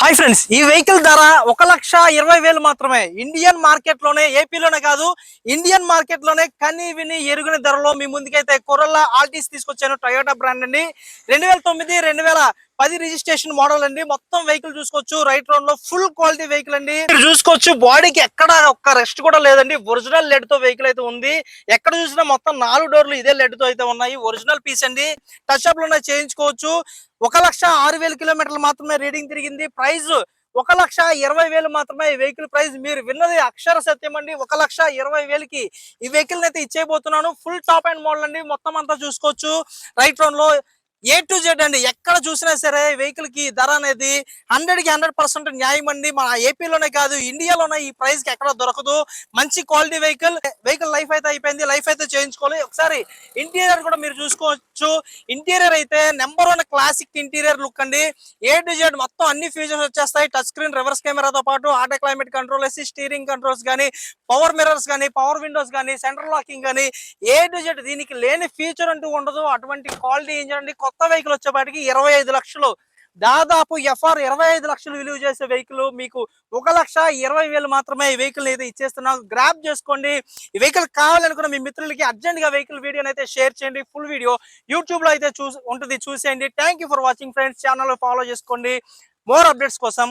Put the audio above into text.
Hi friends ఈ vehicle ధర ఒక లక్ష ఇరవై వేలు మాత్రమే. ఇండియన్ మార్కెట్లోనే ఏపీలోనే కాదు ఇండియన్ మార్కెట్లోనే కని విని ఎరుగుని ధరలో మీ ముందుకైతే కొరల్లా ఆల్టీస్ తీసుకొచ్చాను టయోటా బ్రాండ్ అండి. రెండు వేల తొమ్మిది రెండు వేల పది రిజిస్ట్రేషన్ మోడల్ అండి. మొత్తం వెహికల్ చూసుకోవచ్చు రైట్ రౌండ్లో ఫుల్ క్వాలిటీ వెహికల్ అండి. మీరు చూసుకోవచ్చు బాడీకి ఎక్కడ ఒక్క రెస్ట్ కూడా లేదండి. ఒరిజినల్ లెడ్తో వెహికల్ అయితే ఉంది. ఎక్కడ చూసినా మొత్తం నాలుగు డోర్లు ఇదే లెడ్తో అయితే ఉన్నాయి. ఒరిజినల్ పీస్ అండి. టచ్ అప్లోనే చేయించుకోవచ్చు. ఒక లక్ష ఆరు వేల కిలోమీటర్లు మాత్రమే రీడింగ్ తిరిగింది. ప్రైజ్ ఒక లక్ష ఇరవై వేలు మాత్రమే ఈ వెహికల్ ప్రైస్ మీరు విన్నది అక్షర సత్యం అండి. ఒక లక్ష ఇరవై వేలకి ఈ వెహికల్ అయితే ఇచ్చేయబోతున్నాను. ఫుల్ టాప్ అండ్ మోడల్ అండి. మొత్తం అంతా చూసుకోవచ్చు. రైట్ రౌండ్లో ఏ టు జెడ్ అండి ఎక్కడ చూసినా సరే వెహికల్కి ధర అనేది హండ్రెడ్కి హండ్రెడ్ పర్సెంట్ న్యాయం అండి మన ఏపీలోనే కాదు ఇండియాలోనే ఈ ప్రైస్కి ఎక్కడ దొరకదు. మంచి క్వాలిటీ వెహికల్ వెహికల్ లైఫ్ అయితే అయిపోయింది లైఫ్ అయితే చేయించుకోవాలి. ఒకసారి ఇంటీరియర్ కూడా మీరు చూసుకోవచ్చు. ఇంటీరియర్ అయితే number one classic interior look అండి. ఏ టు జెడ్ మొత్తం అన్ని ఫీచర్స్ వచ్చేస్తాయి. టచ్ స్క్రీన్ రివర్స్ కెమెరాతో పాటు ఆటో క్లైమేట్ కంట్రోల్ వేసి స్టీరింగ్ కంట్రోల్స్ కానీ పవర్ మిర్రర్స్ కానీ పవర్ విండోస్ కానీ సెంట్రల్ లాకింగ్ కానీ ఏ టు జెడ్ దీనికి లేని ఫీచర్ అంటూ ఉండదు. అటువంటి క్వాలిటీ ఏంటండి కొత్త వెహికల్ వచ్చేపాటికి ఇరవై ఐదు లక్షలు. దాదాపు ఎఫ్ఆర్ ఇరవై ఐదు లక్షలు విలువ చేసే వెహికల్ మీకు ఒక లక్ష ఇరవై వేలు మాత్రమే ఈ వెహికల్ అయితే ఇచ్చేస్తున్నాం. గ్రాప్ చేసుకోండి. ఈ వెహికల్ కావాలనుకున్న మీ మిత్రులకి అర్జెంట్గా వెహికల్ వీడియోని అయితే షేర్ చేయండి. ఫుల్ వీడియో యూట్యూబ్లో అయితే చూ ఉంటుంది చూసేయండి. Thank for watching friends channel follow చేసుకోండి. మోర్ అప్డేట్స్ కోసం